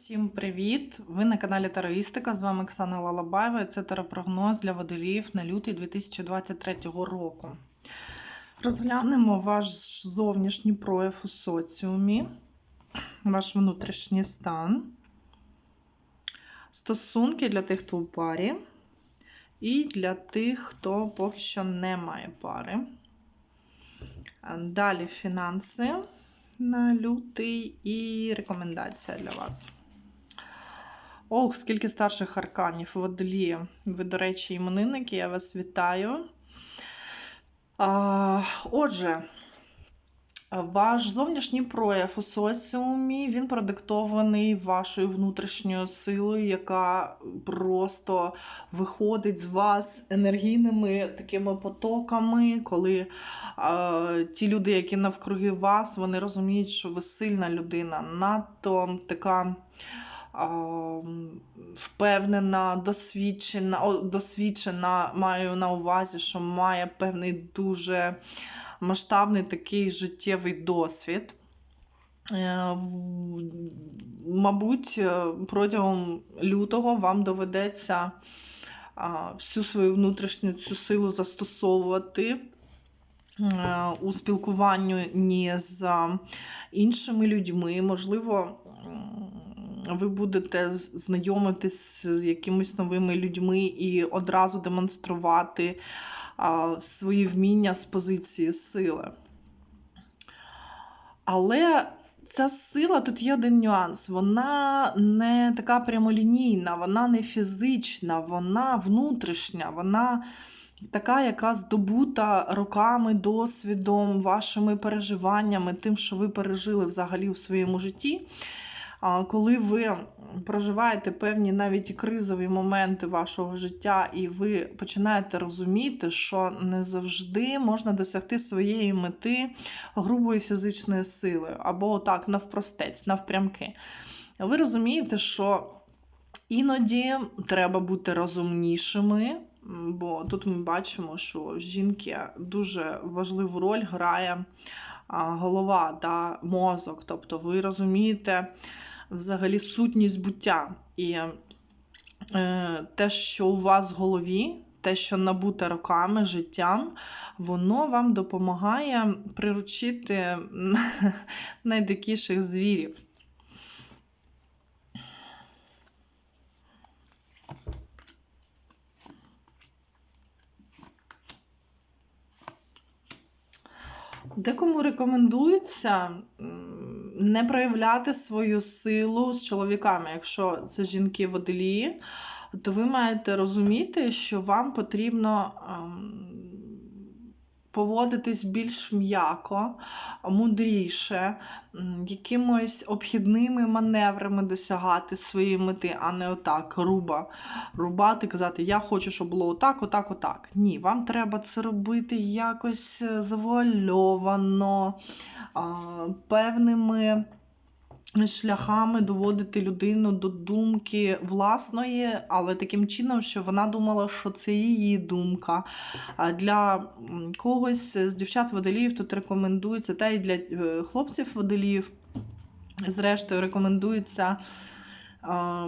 Всім привіт! Ви на каналі Тароїстика. З вами Оксана Лалабаєва. Це теропрогноз для водоліїв на лютий 2023 року. Розглянемо ваш зовнішній прояв у соціумі, ваш внутрішній стан, стосунки для тих, хто у парі, і для тих, хто поки що не має пари. Далі фінанси на лютий і рекомендація для вас. Ох, скільки старших арканів водолії. Ви, до речі, іменинники, я вас вітаю. А, Отже, ваш зовнішній прояв у соціумі він продиктований вашою внутрішньою силою, яка просто виходить з вас енергійними такими потоками, коли а, ті люди, які навкруги вас, вони розуміють, що ви сильна людина, надто така впевнена, досвідчена, досвідчена, маю на увазі, що має певний дуже масштабний такий життєвий досвід. Е, мабуть, е, протягом лютого вам доведеться всю свою внутрішню цю силу застосовувати е, у спілкуванні з іншими людьми, можливо, ви будете знайомитись з якимись новими людьми і одразу демонструвати свої вміння з позиції сили. Але ця сила, тут є один нюанс. Вона не така прямолінійна, вона не фізична, вона внутрішня, вона така, яка здобута роками, досвідом, вашими переживаннями, тим, що ви пережили взагалі в своєму житті коли ви проживаєте певні навіть кризові моменти вашого життя, і ви починаєте розуміти, що не завжди можна досягти своєї мети грубої фізичної сили, або так, навпростець, навпрямки. Ви розумієте, що іноді треба бути розумнішими. Бо тут ми бачимо, що жінки дуже важливу роль грає голова та мозок. Тобто ви розумієте, взагалі сутність буття. І е, те, що у вас в голові, те, що набуте роками, життям, воно вам допомагає приручити найдикіших звірів. Декому рекомендується не проявляти свою силу з чоловіками. Якщо це жінки водолії, то ви маєте розуміти, що вам потрібно ем, поводитись більш м'яко, мудріше, якимось обхідними маневрами досягати своєї мети, а не отак руба, рубати, казати, я хочу, щоб було отак, отак, отак. Ні, вам треба це робити якось е, завуальовано, певними шляхами доводити людину до думки власної, але таким чином, що вона думала, що це її думка. А Для когось з дівчат-водоліїв тут рекомендується, та й для е, хлопців-водоліїв, зрештою, рекомендується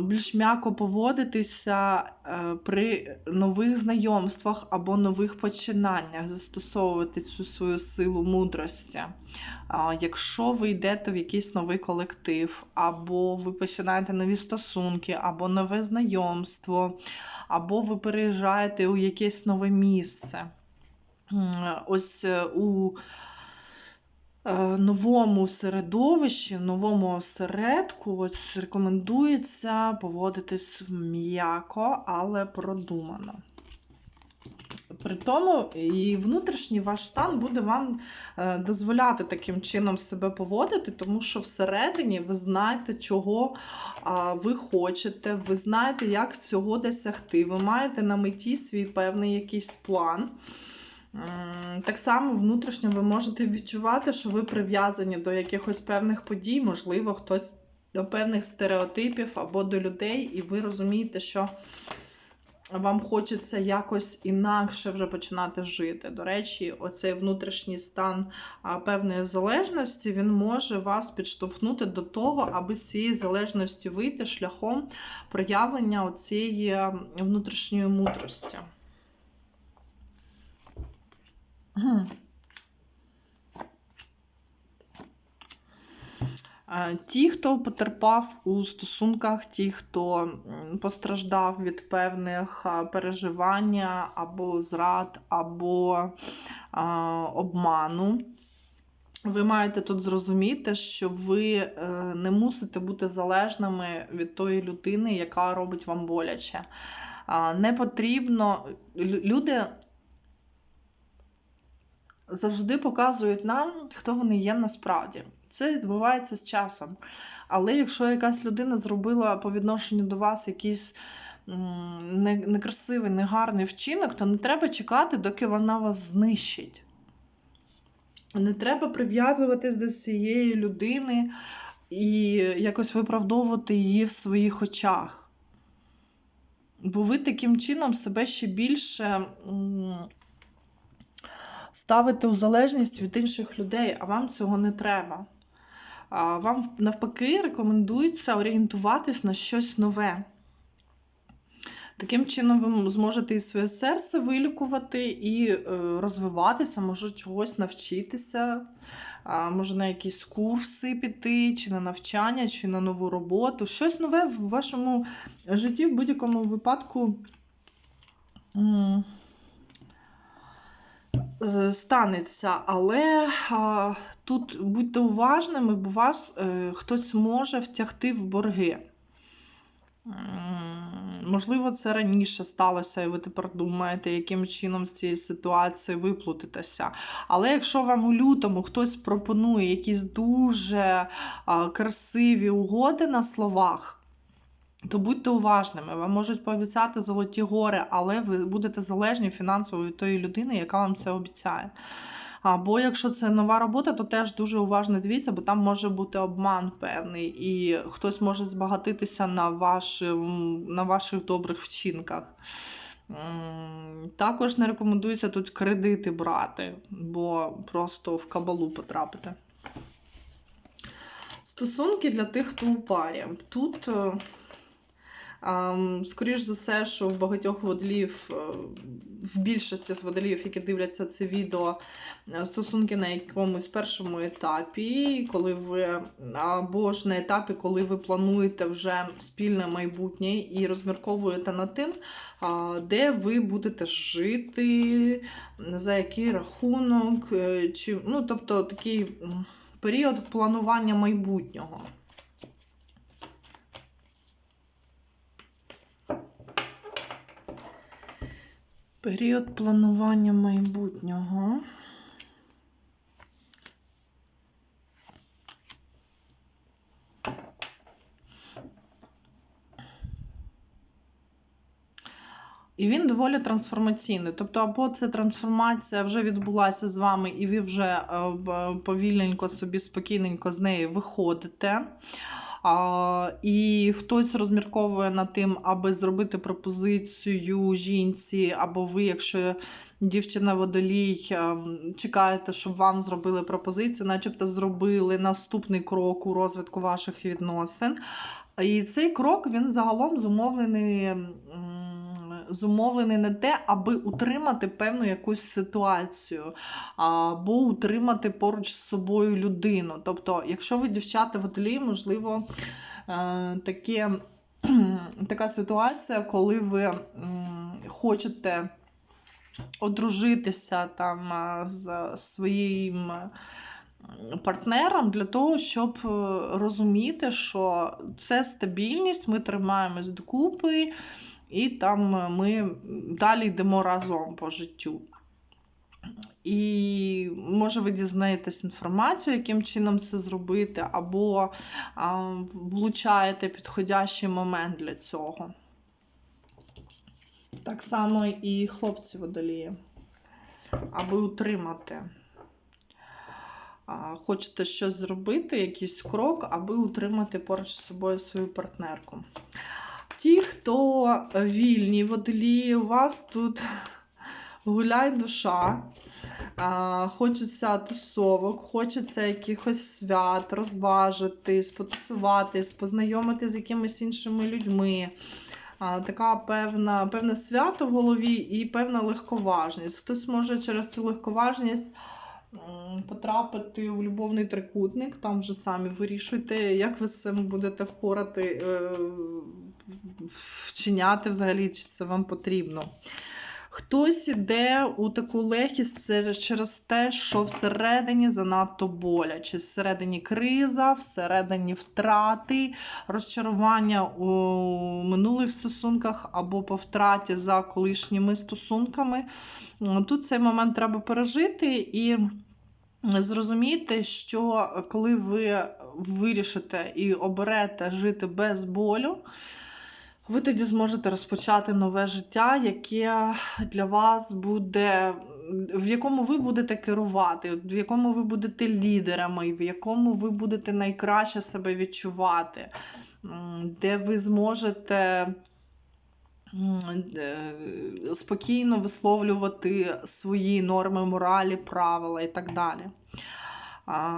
більш м'яко поводитися е, при нових знайомствах або нових починаннях, застосовувати цю свою силу мудрості. Якщо ви йдете в якийсь новий колектив, або ви починаєте нові стосунки, або нове знайомство, або ви переїжджаєте у якесь нове місце. Ось е, у Е, новому середовищі, новому осередку ось рекомендується поводитись м'яко, але продумано. При тому і внутрішній ваш стан буде вам е, дозволяти таким чином себе поводити, тому що всередині ви знаєте, чого ви хочете, ви знаєте, як цього досягти. Ви маєте на меті свій певний якийсь план. Так само внутрішньо ви можете відчувати, що ви прив'язані до якихось певних подій, можливо, хтось до певних стереотипів або до людей, і ви розумієте, що вам хочеться якось інакше вже починати жити. До речі, оцей внутрішній стан певної залежності він може вас підштовхнути до того, аби з цієї залежності вийти шляхом проявлення цієї внутрішньої мудрості. Е, Ті, хто потерпав у стосунках, ті, хто постраждав від певних а, переживання або зрад, або а, обману, ви маєте тут зрозуміти, що ви е, не мусите бути залежними від тої людини, яка робить вам боляче. Не потрібно. Люди завжди показують нам, хто вони є насправді. Це відбувається з часом. Але якщо якась людина зробила по відношенню до вас якийсь некрасивий, негарний вчинок, то не треба чекати, доки вона вас знищить. Не треба прив'язуватись до цієї людини і якось виправдовувати її в своїх очах. Бо ви таким чином себе ще більше ставите у залежність від інших людей, а вам цього не треба. Вам навпаки рекомендується орієнтуватись на щось нове. Таким чином, ви зможете і своє серце вилікувати, і е, розвиватися, може чогось навчитися, може на якісь курси піти, чи на навчання, чи на нову роботу. Щось нове в вашому житті в будь-якому випадку станеться. Але а, тут будьте уважними, бо вас е, хтось може втягти в борги. Можливо, це раніше сталося, і ви тепер думаєте, яким чином з цієї ситуації виплутатися. Але якщо вам у лютому хтось пропонує якісь дуже красиві угоди на словах, то будьте уважними. Вам можуть пообіцяти золоті гори, але ви будете залежні фінансово від тої людини, яка вам це обіцяє. Або якщо це нова робота, то теж дуже уважно дивіться, бо там може бути обман певний, і хтось може збагатитися на, вашим, на ваших добрих вчинках. Також не рекомендується тут кредити брати, бо просто в кабалу потрапите. Стосунки для тих, хто у парі. Тут, е, скоріш за все, що в багатьох водолів, е, в більшості з водолів, які дивляться це відео, е, стосунки на якомусь першому етапі, коли ви або ж на етапі, коли ви плануєте вже спільне майбутнє і розмірковуєте над тим, де ви будете жити, за який рахунок, е, чи, ну, тобто такий період планування майбутнього. Період планування майбутнього. І він доволі трансформаційний. Тобто, або це трансформація вже відбулася з вами, і ви вже е, повільненько собі спокійненько з неї виходите. А, і хтось розмірковує над тим, аби зробити пропозицію жінці, або ви, якщо дівчина водолій, ем, чекаєте, щоб вам зробили пропозицію, начебто зробили наступний крок у розвитку ваших відносин. І цей крок він загалом зумовлений. Зумовлений не те, аби утримати певну якусь ситуацію, або утримати поруч з собою людину. Тобто, якщо ви дівчата водолій, можливо, е, таке, така ситуація, коли ви хочете одружитися там е, з своїм партнером для того, щоб е, розуміти, що це стабільність, ми тримаємось докупи, і там е, ми далі йдемо разом по життю. І може ви дізнаєтесь інформацію, яким чином це зробити, або а, влучаєте підходящий момент для цього. Так само і хлопці водолії, аби утримати. А, Хочете щось зробити, якийсь крок, аби утримати поруч з собою свою партнерку. Ті, хто вільні водолії, у вас тут гуляй душа. Хочеться тусовок, хочеться якихось свят, розважитись, потусуватись, познайомитись з якимись іншими людьми. Така певна, певне свято в голові і певна легковажність. Хтось може через цю легковажність потрапити в любовний трикутник, там вже самі вирішуйте, як ви з цим будете впорати, е, вчиняти взагалі, чи це вам потрібно. Хтось іде у таку легкість через те, що всередині занадто боляче. Всередині криза, всередині втрати, розчарування у минулих стосунках або по втраті за колишніми стосунками. Тут цей момент треба пережити і. Зрозуміти, що коли ви вирішите і оберете жити без болю, ви тоді зможете розпочати нове життя, яке для вас буде, в якому ви будете керувати, в якому ви будете лідерами, в якому ви будете найкраще себе відчувати, де ви зможете е, спокійно висловлювати свої норми, моралі, правила і так далі.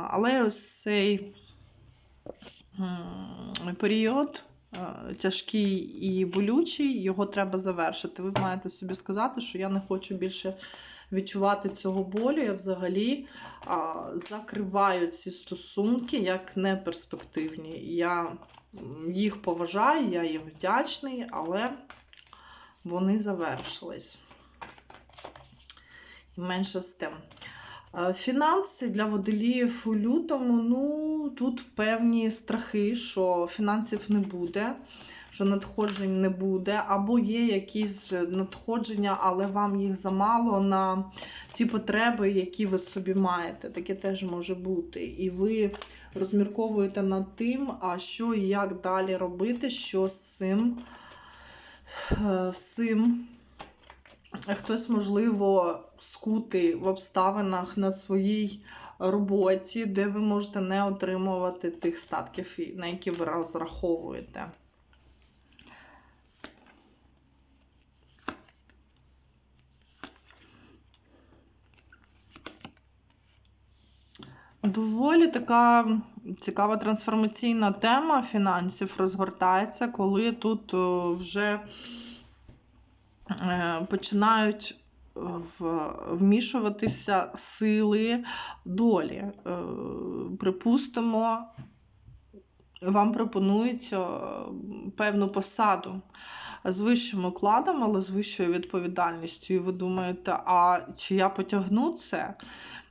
Але ось цей період. Е, тяжкий і болючий, його треба завершити. Ви маєте собі сказати, що я не хочу більше відчувати цього болю. Я взагалі а, закриваю ці стосунки як неперспективні. Я їх поважаю, я їм вдячний, але вони завершились. І менше з тим. Фінанси для водоліїв у лютому, ну, тут певні страхи, що фінансів не буде, що надходжень не буде, або є якісь надходження, але вам їх замало на ті потреби, які ви собі маєте. Таке теж може бути. І ви розмірковуєте над тим, а що і як далі робити, що з цим е, всім. Хтось, можливо, скутий в обставинах на своїй роботі, де ви можете не отримувати тих статків, на які ви розраховуєте. Доволі така цікава трансформаційна тема фінансів розгортається, коли тут вже починають е, вмішуватися сили долі. Е, припустимо, вам пропонують певну посаду з вищим укладом, але з вищою відповідальністю. І ви думаєте, а чи я потягну це?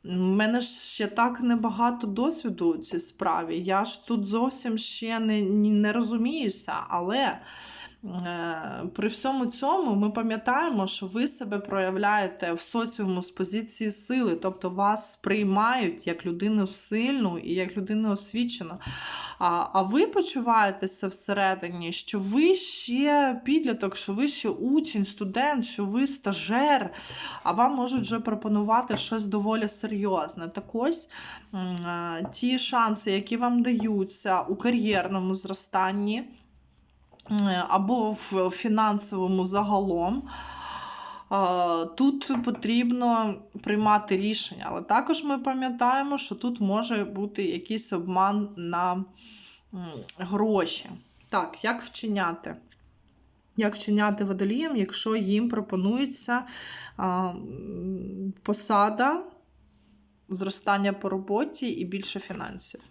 У мене ж ще так небагато досвіду у цій справі. Я ж тут зовсім ще не, не розуміюся, але Е, при всьому цьому ми пам'ятаємо, що ви себе проявляєте в соціуму з позиції сили, тобто вас сприймають як людину сильну і як людину освічену. А а ви почуваєтеся всередині, що ви ще підліток, що ви ще учень, студент, що ви стажер, а вам можуть вже пропонувати щось доволі серйозне. Так ось е, ті шанси, які вам даються у кар'єрному зростанні або в фінансовому загалом. Тут потрібно приймати рішення, але також ми пам'ятаємо, що тут може бути якийсь обман на гроші. Так, як вчиняти? Як вчиняти водолієм, якщо їм пропонується посада, зростання по роботі і більше фінансів?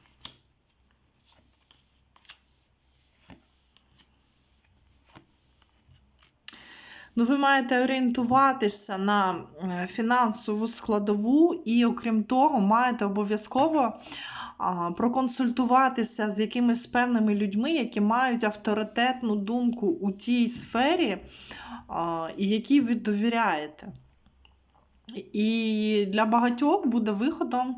Ну, ви маєте орієнтуватися на е, фінансову складову, і, окрім того, маєте обов'язково проконсультуватися з якимись певними людьми, які мають авторитетну думку у тій сфері, і якій ви довіряєте. І для багатьох буде виходом,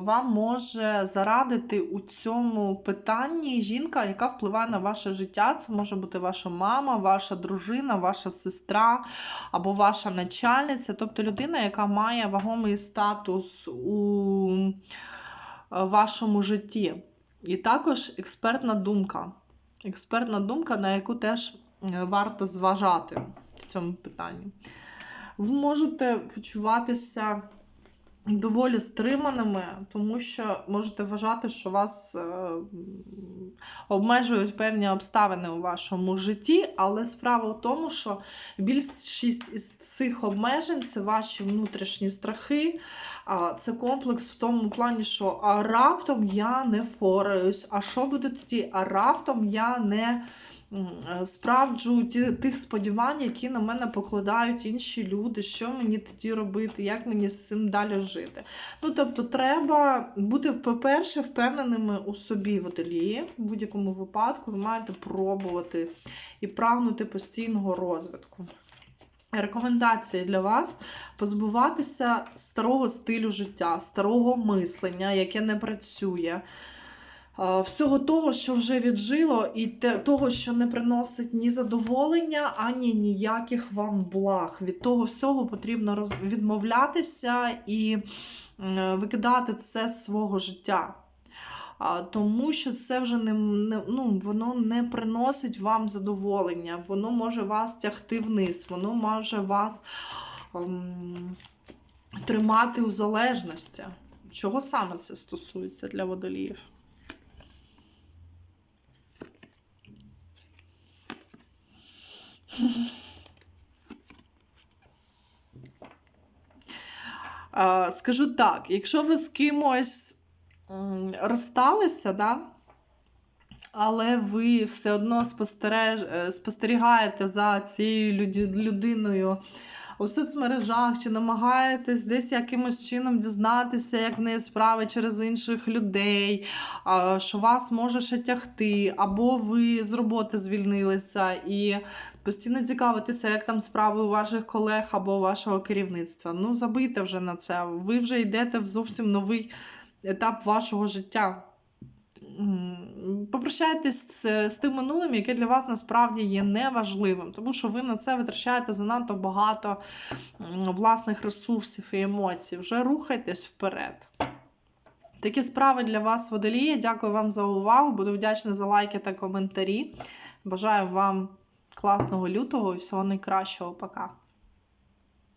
вам може зарадити у цьому питанні жінка, яка впливає на ваше життя. Це може бути ваша мама, ваша дружина, ваша сестра або ваша начальниця, тобто людина, яка має вагомий статус у вашому житті. І також експертна думка. Експертна думка, на яку теж е, варто зважати в цьому питанні. Ви можете почуватися доволі стриманими, тому що можете вважати, що вас е, обмежують певні обставини у вашому житті, але справа в тому, що більшість із цих обмежень це ваші внутрішні страхи. Це комплекс в тому плані, що а раптом я не впораюсь, а що буде тоді? А раптом я не справджу тих сподівань, які на мене покладають інші люди, що мені тоді робити, як мені з цим далі жити. Ну, тобто, треба бути, по-перше, впевненими у собі водолії. В будь-якому випадку ви маєте пробувати і прагнути постійного розвитку. Рекомендації для вас позбуватися старого стилю життя, старого мислення, яке не працює. Всього того, що вже віджило, і того, що не приносить ні задоволення, ані ніяких вам благ. Від того всього потрібно роз... відмовлятися і викидати це з свого життя. Тому що це вже не, не ну, воно не приносить вам задоволення, воно може вас тягти вниз, воно може вас ем, тримати у залежності. Чого саме це стосується для водоліїв? Е, Скажу так, якщо ви з кимось розсталися, да? але ви все одно е, спостерігаєте за цією людиною у соцмережах, чи намагаєтесь десь якимось чином дізнатися, як в неї справи через інших людей, що вас може ще тягти, або ви з роботи звільнилися і постійно цікавитеся, як там справи у ваших колег або вашого керівництва. Ну, забийте вже на це. Ви вже йдете в зовсім новий етап вашого життя. Попрощайтесь з, з тим минулим, яке для вас насправді є неважливим, тому що ви на це витрачаєте занадто багато власних ресурсів і емоцій. Вже рухайтесь вперед. Такі справи для вас, водолії. Дякую вам за увагу. Буду вдячна за лайки та коментарі. Бажаю вам класного лютого і всього найкращого. Пока.